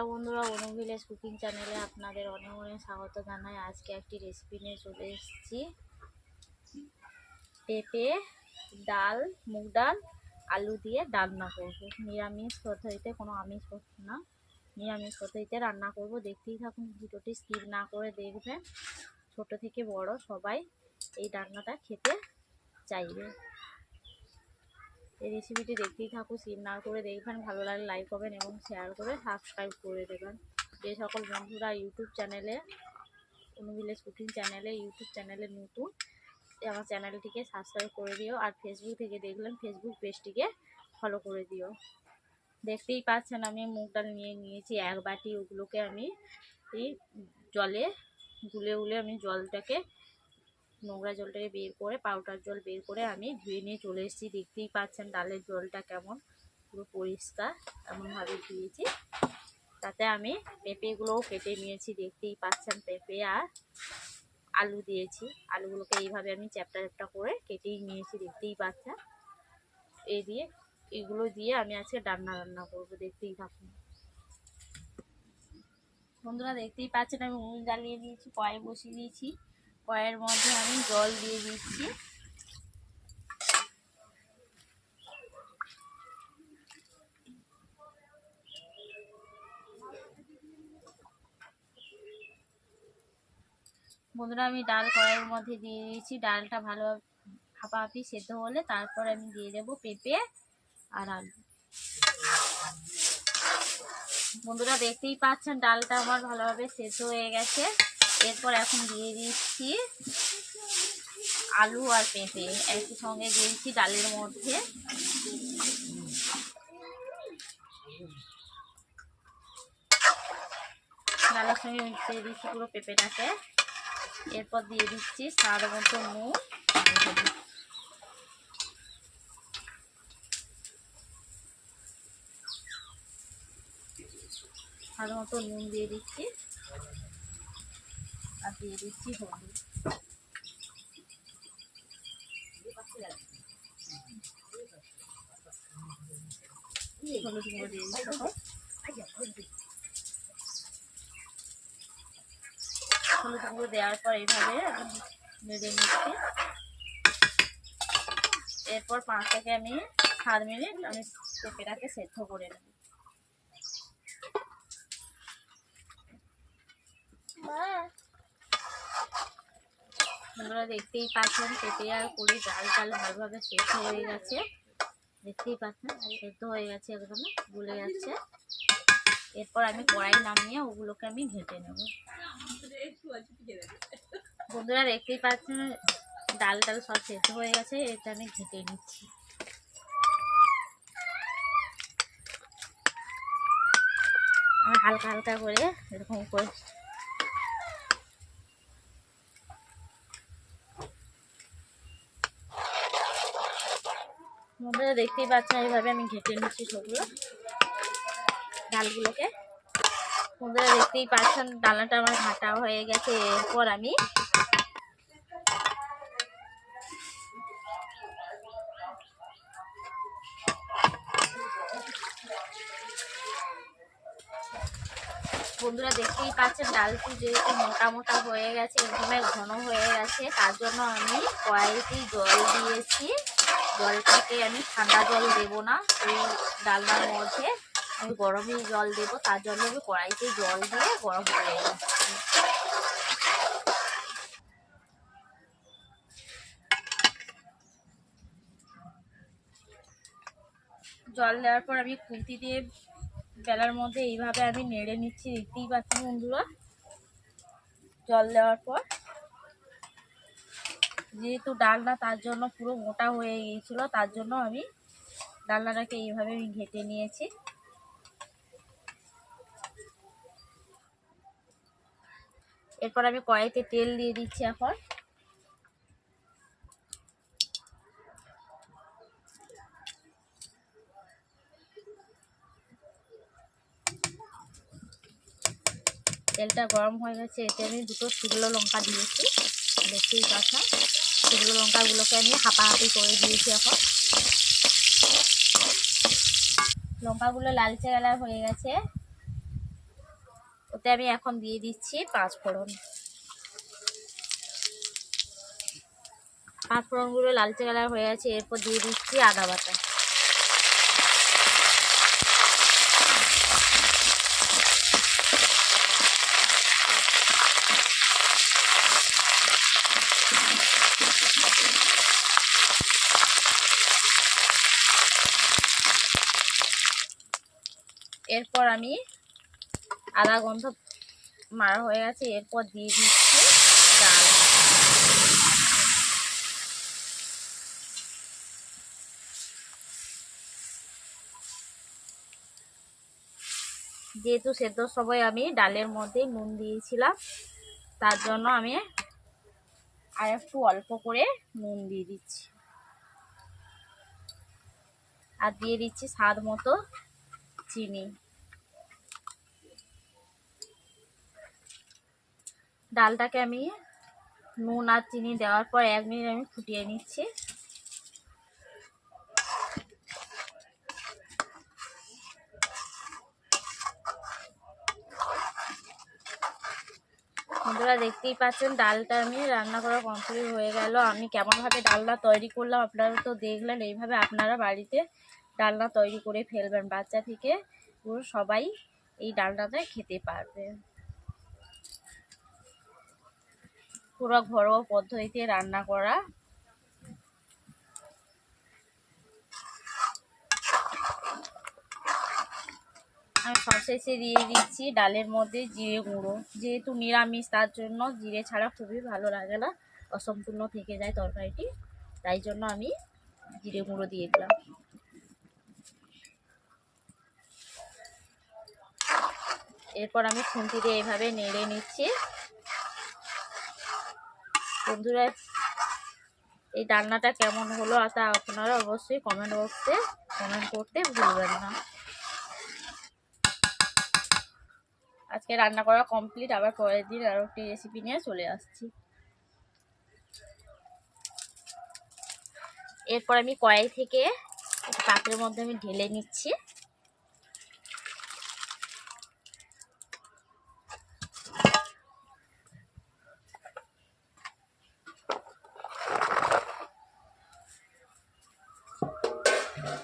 Hello বন্ধুরা অনু village cooking চ্যানেলে আপনাদের অনেক অনেক স্বাগত জানাই। আজকে একটি রেসিপি নিয়ে চলে এসেছি। পেঁপে, ডাল, মুগ ডাল, আলু দিয়ে রান্না করব। নিরামিষ পদ্ধতিতে, কোনো আমিষ করব না। নিরামিষ পদ্ধতিতে রান্না করব। দেখতেই থাকুন, ভিডিওটি স্কিপ না করে দেখবেন। ছোট থেকে বড় সবাই এই রান্নাটা খেতে চাইবে। এই রেসিপিটি দেখতেই থাকুন স্কিপ না করে দেখবেন, ভালো লাগলে লাইক করবেন এবং শেয়ার করে সাবস্ক্রাইব করে দেবেন। যে সকল বন্ধুরা ইউটিউব চ্যানেলে অনুভিলেজ কুকিং চ্যানেলে ইউটিউব চ্যানেলে নতুন আমার চ্যানেলটিকে সাবস্ক্রাইব করে দিও আর ফেসবুক থেকে দেখলেন ফেসবুক পেজটিকে ফলো করে দিও। দেখতেই পাচ্ছেন আমি মুগ ডাল নিয়ে নিয়েছি, এক বাটি ওগুলোকে আমি এই জলে গুলে গুলে আমি জলটাকে নোংরা জলটাকে বের করে পাউডার জল বের করে আমি ধুয়ে নিয়ে চলে এসেছি। দেখতেই পাচ্ছেন ডালের জলটা কেমন, পুরো পরিষ্কার, এমনভাবে ধুয়েছি তাতে আমি পেঁপেগুলোও কেটে নিয়েছি, দেখতেই পাচ্ছেন পেঁপে আর আলু দিয়েছি। আলুগুলোকে এইভাবে আমি চ্যাপটা চ্যাপটা করে কেটেই নিয়েছি, দেখতেই পাচ্ছেন। এই দিয়ে, এগুলো দিয়ে আমি আজকে রান্না রান্না করব, দেখতেই থাকুন। বন্ধুরা, দেখতেই পাচ্ছেন আমি উনুন জ্বালিয়ে দিয়েছি কয়ে বসিয়ে দিয়েছি। কয়ের মধ্যে আমি জল দিয়ে দিচ্ছি। বন্ধুরা, আমি ডাল কড়াইয়ের মধ্যে দিয়ে দিয়েছি। ডালটা ভালোভাবে হাঁপাহাপি সেদ্ধ হলে তারপর আমি দিয়ে দেবো পেঁপে আর আলু। বন্ধুরা, দেখতেই পাচ্ছেন ডালটা আমার ভালোভাবে সেদ্ধ হয়ে গেছে। এরপর এখন দিয়ে দিচ্ছি আলু আর পেঁপে। একই সঙ্গে দিয়েছি ডালের মধ্যে। ডালের সঙ্গে মিশিয়ে দিচ্ছি পুরো পেঁপেটাকে। এরপর দিয়ে দিচ্ছি স্বাদ মতো নুন। স্বাদ মতো নুন দিয়ে দিচ্ছি। দিয়ে দিচ্ছি হলুদ গুঁড়ো দেওয়ার পর এইভাবে নেড়ে নিচ্ছি। এরপর থেকে আমি সাত মিনিট আমি পেঁপেটাকে সেদ্ধ করে নেব। বন্ধুরা দেখতেই পাচ্ছেন পেঁপে আর কুড়ি ডাল ডাল ভালোভাবে সেদ্ধ হয়ে গেছে। দেখতেই পাচ্ছেন, সেদ্ধ হয়ে গেছে একদম গুলে যাচ্ছে। এরপর আমি কড়াই নামিয়ে ওগুলোকে আমি ঘেটে নেব। বন্ধুরা দেখতেই পাচ্ছেন, ডাল ডাল সব সেদ্ধ হয়ে গেছে, এটা আমি ঘেঁটে নিচ্ছি। আমি হালকা হালকা করে এরকম করে বন্ধুরা দেখতেই পাচ্ছেন এইভাবে আমি ঘেটে নিচ্ছি সবগুলো ডালগুলোকে। বন্ধুরা দেখতেই পাচ্ছেন ডালাটা আমার ঘাটা হয়ে গেছে এরপর আমি বন্ধুরা দেখতেই পাচ্ছেন ডালটি যেহেতু মোটা মোটা হয়ে গেছে এরকম ঘন হয়ে গেছে, তার জন্য আমি কড়াইতে জল দিয়েছি। জলটাকে আমি ঠান্ডা জল দেব না, ওই ডালনার মধ্যে। আমি গরমই জল দেবো, তার জন্য আমি কড়াইতে জল দিয়ে গরম করে জল দেওয়ার পর আমি খুন্তি দিয়ে বেলার মধ্যে এইভাবে আমি নেড়ে নিচ্ছি, দেখতেই পাচ্ছি বন্ধুরা? জল দেওয়ার পর যেহেতু ডালনা তার জন্য পুরো মোটা হয়ে গিয়েছিল, তার জন্য আমি ডালনাটাকে এইভাবে আমি ঘেটে নিয়েছি। এরপর আমি কড়াইতে তেল দিয়ে দিচ্ছি এখন। তেলটা গরম হয়ে গেছে, এতে আমি দুটো শুকনো লঙ্কা দিয়েছি। দেখতেই পাচ্ছেন শুকনো লঙ্কাগুলোকে আমি হাঁপাহাঁপি করে দিয়েছি এখন। লঙ্কাগুলো লালচে কালার হয়ে গেছে। ওতে আমি এখন দিয়ে দিচ্ছি পাঁচ ফোড়ন। পাঁচ ফোড়নগুলো লালচে কালার হয়ে আছে এরপর দিয়ে দিচ্ছি আদা বাটা। এরপর আমি আদা গন্ধ মারা হয়ে গেছে, এরপর দিয়ে দিচ্ছি ডাল। যেহেতু সেদ্ধ সময় আমি ডালের মধ্যে নুন দিয়েছিলাম, তার জন্য আমি আর একটু অল্প করে নুন দিয়ে দিচ্ছি। আর দিয়ে দিচ্ছি স্বাদ মতো চিনি। ডালটাকে আমি নুন আর চিনি দেওয়ার পর এক মিনিট আমি ফুটিয়ে নিচ্ছি। বন্ধুরা, দেখতেই পাচ্ছেন, ডালটা আমি রান্না করা কমপ্লিট হয়ে গেল। আমি কেমনভাবে ডালনা তৈরি করলাম আপনারা তো দেখলেন, এইভাবে আপনারা বাড়িতে ডালনা তৈরি করে ফেলবেন বাচ্চা থেকে, পুরো সবাই এই ডালনাটা খেতে পারবে। পুরো ঘরোয়া পদ্ধতিতে রান্না করা। আমি দিয়ে দিচ্ছি ডালের মধ্যে জিরে গুঁড়ো। যেহেতু নিরামিষ, তার জন্য জিরে ছাড়া খুবই ভালো লাগে না। অসম্পূর্ণ থেকে যায় তরকারিটি, তাই জন্য আমি জিরে গুঁড়ো দিয়ে দিলাম। এরপর আমি খুন্তি দিয়ে এইভাবে নেড়ে নিচ্ছি। বন্ধুরা, এই রান্নাটা কেমন হলো তা আপনারা অবশ্যই কমেন্ট বক্সে কমেন্ট করতে ভুলবেন না। আজকে রান্না করা কমপ্লিট আবার পরের দিন আরও একটি রেসিপি নিয়ে চলে আসছি। এরপর আমি কড়াই থেকে পাত্রের মধ্যে আমি ঢেলে নিচ্ছি।